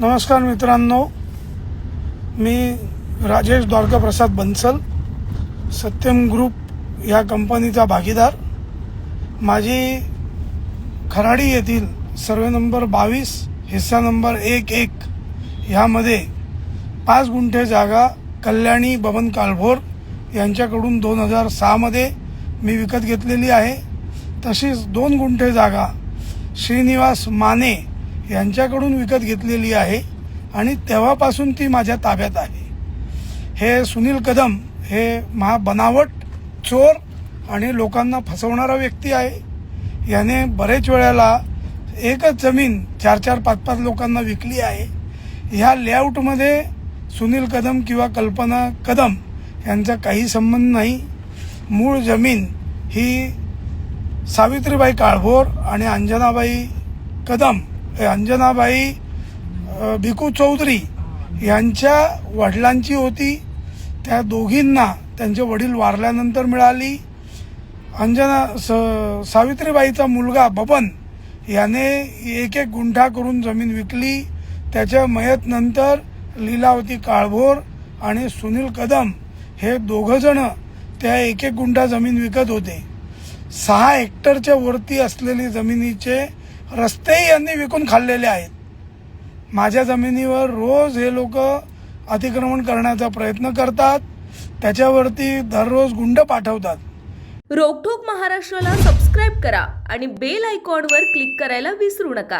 नमस्कार मित्रांनो. मी राजेश द्वारकाप्रसाद बन्सल सत्यम ग्रुप या कंपनीचा भागीदार. माझी खराडी येथील सर्वे नंबर बावीस हिस्सा नंबर एक एक ह्यामध्ये पाच गुंठे जागा कल्याणी बबन काळभोर यांच्याकडून दोन हजार सहामध्ये मी विकत घेतलेली आहे. तशीच दोन गुंठे जागा श्रीनिवास माने यांच्याकडून विकत घेतलेली आहे आणि तेव्हापासून ती माझ्या ताब्यात आहे. हे सुनील कदम हे महा बनावट चोर आणि लोकांना फसवणारा व्यक्ती आहे. याने बरेच वेळेला एकच जमीन चार चार पाच पाच लोकांना विकली आहे. ह्या लेआउटमध्ये सुनील कदम किंवा कल्पना कदम यांचा काही संबंध नाही. मूळ जमीन ही सावित्रीबाई काळभोर आणि अंजनाबाई कदम अंजनाबाई भिकू चौधरी यांच्या वडिलांची होती. त्या दोघींना त्यांचे वडील वारल्यानंतर मिळाली. अंजना स सावित्रीबाईचा मुलगा बबन याने एक एक गुंठा करून जमीन विकली. त्याच्या मयतनंतर लीलावती काळभोर आणि सुनील कदम हे दोघंजणं त्या एक एक गुंठा जमीन विकत होते. सहा हेक्टरच्या वरती असलेली जमिनीचे रस्तेही यांनी विकून खाल्लेले आहेत. माझ्या जमिनीवर रोज हे लोक अतिक्रमण करण्याचा प्रयत्न करतात. त्याच्यावरती दररोज गुंड पाठवतात. रोकठोक महाराष्ट्राला सबस्क्राईब करा आणि बेल आयकॉनवर क्लिक करायला विसरू नका.